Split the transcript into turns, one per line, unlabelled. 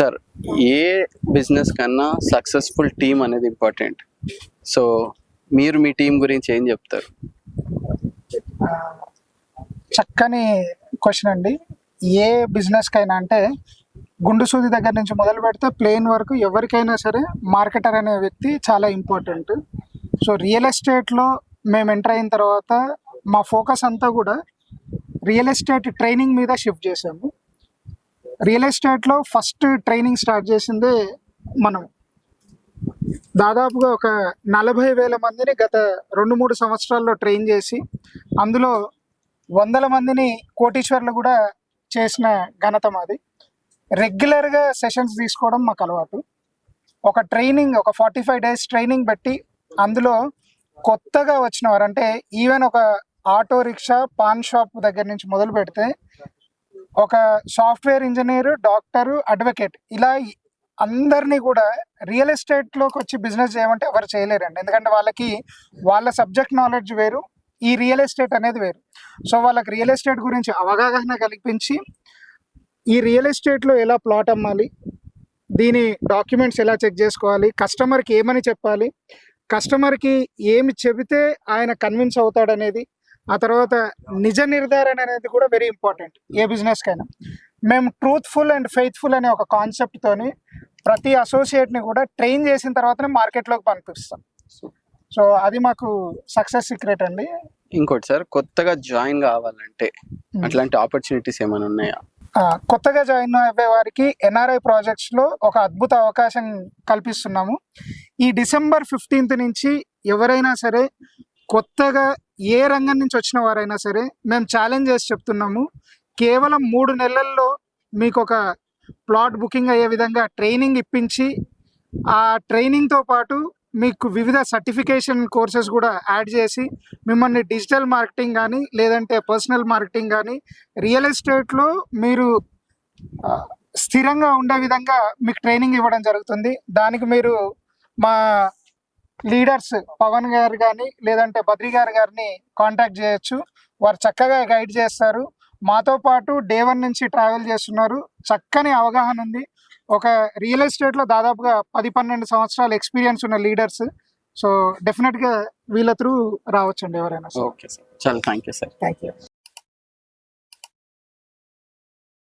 Sir ఏ business కన్నా successful team అనేది ఇంపార్టెంట్. సో మీరు మీ టీం గురించి ఏం చెప్తారు?
చక్కని క్వశ్చన్ అండి. ఏ బిజినెస్కైనా అంటే గుండు సూది దగ్గర నుంచి మొదలు పెడితే ప్లేన్ వరకు ఎవరికైనా సరే మార్కెటర్ అనే వ్యక్తి చాలా ఇంపార్టెంట్. సో రియల్ ఎస్టేట్లో మేము ఎంటర్ అయిన తర్వాత మా ఫోకస్ అంతా కూడా రియల్ ఎస్టేట్ ట్రైనింగ్ మీద షిఫ్ట్ చేసాము రియల్ ఎస్టేట్లో ఫస్ట్ ట్రైనింగ్ స్టార్ట్ చేసిందే మనం. దాదాపుగా ఒక నలభై వేల మందిని గత రెండు మూడు సంవత్సరాల్లో ట్రైన్ చేసి అందులో వందల మందిని కోటీశ్వర్లు కూడా చేసిన ఘనత మాది. రెగ్యులర్గా సెషన్స్ తీసుకోవడం మాకు అలవాటు. ఒక ట్రైనింగ్ ఒక ఫార్టీ ఫైవ్ డేస్ ట్రైనింగ్ పెట్టి అందులో కొత్తగా వచ్చిన వారు అంటే ఈవెన్ ఒక ఆటో రిక్షా పాన్ షాప్ దగ్గర నుంచి మొదలు పెడితే ఒక సాఫ్ట్వేర్ ఇంజనీర్ డాక్టర్ అడ్వకేట్ ఇలా అందరినీ కూడా రియల్ ఎస్టేట్లోకి వచ్చి బిజినెస్ చేయమంటే ఎవరు చేయలేరండి. ఎందుకంటే వాళ్ళకి వాళ్ళ సబ్జెక్ట్ నాలెడ్జ్ వేరు ఈ రియల్ ఎస్టేట్ అనేది వేరు. సో వాళ్ళకి రియల్ ఎస్టేట్ గురించి అవగాహన కల్పించి ఈ రియల్ ఎస్టేట్లో ఎలా ప్లాట్ అమ్మాలి దీని డాక్యుమెంట్స్ ఎలా చెక్ చేసుకోవాలి కస్టమర్కి ఏమని చెప్పాలి కస్టమర్కి ఏమి చెబితే ఆయన కన్విన్స్ అవుతాడనేది ఆ తర్వాత నిజ నిర్ధారణ అనేది కూడా వెరీ ఇంపార్టెంట్ ఏ బిజినెస్కైనా మేము ట్రూత్ఫుల్ అండ్ ఫెయిత్ఫుల్ అనే ఒక కాన్సెప్ట్తోని ప్రతి అసోసియేట్ని కూడా ట్రైన్ చేసిన తర్వాతనే మార్కెట్లోకి పంపిస్తాం. సో అది మాకు సక్సెస్ సీక్రెట్ అండి.
ఇంకోటి సార్ కొత్తగా జాయిన్ కావాలంటే అట్లాంటి ఆపర్చునిటీస్ ఏమైనా ఉన్నాయా?
కొత్తగా జాయిన్ అయ్యే వారికి ఎన్ఆర్ఐ ప్రాజెక్ట్స్లో ఒక అద్భుత అవకాశం కల్పిస్తున్నాము. ఈ డిసెంబర్ ఫిఫ్టీన్త్ నుంచి ఎవరైనా సరే కొత్తగా ఏ రంగం నుంచి వచ్చిన వారైనా సరే మేము ఛాలెంజ్ చేసి చెప్తున్నాము. కేవలం మూడు నెలల్లో మీకు ఒక ప్లాట్ బుకింగ్ అయ్యే విధంగా ట్రైనింగ్ ఇప్పించి ఆ ట్రైనింగ్తో పాటు మీకు వివిధ సర్టిఫికేషన్ కోర్సెస్ కూడా యాడ్ చేసి మిమ్మల్ని డిజిటల్ మార్కెటింగ్ కానీ లేదంటే పర్సనల్ మార్కెటింగ్ కానీ రియల్ ఎస్టేట్లో మీరు స్థిరంగా ఉండే విధంగా మీకు ట్రైనింగ్ ఇవ్వడం జరుగుతుంది. దానికి మీరు మా లీడర్స్ పవన్ గారు కానీ లేదంటే బద్రి గారు గారిని కాంటాక్ట్ చేయొచ్చు. వారు చక్కగా గైడ్ చేస్తారు. మాతో పాటు డే వన్ నుంచి ట్రావెల్ చేస్తున్నారు. చక్కని అవగాహన ఉంది. ఒక రియల్ ఎస్టేట్లో దాదాపుగా పది పన్నెండు సంవత్సరాల ఎక్స్పీరియన్స్ ఉన్న లీడర్స్. సో డెఫినెట్గా వీళ్ళ త్రూ రావచ్చండి ఎవరైనా
ఓకే సార్. చాలా thank you sir.
Thank you